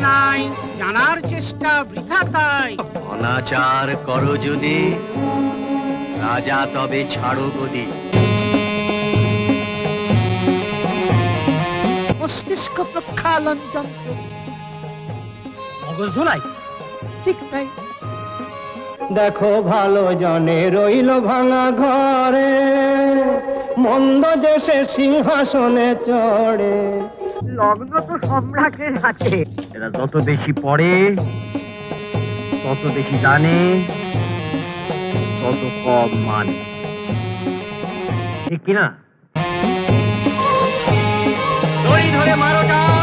নাই জানার চেষ্টা বৃথা তাই। অনাচার করো যদি। রাজা তবে ছাড়ো গদি। মস্তিষ্ক প্রক্ষালন যন্ত্র। মগজ ধোলাই ঠিক তাই। দেখো ভালো জনে রইল ভাঙা ঘরে মন্দ দেশে সিংহাসনে চড়ে। লগ্ন তো সম্রাটের হাতে। এরা যত বেশি পড়ে তত বেশি জানে। তত কম মানে। ঠিক কিনা? ধরে মারোটা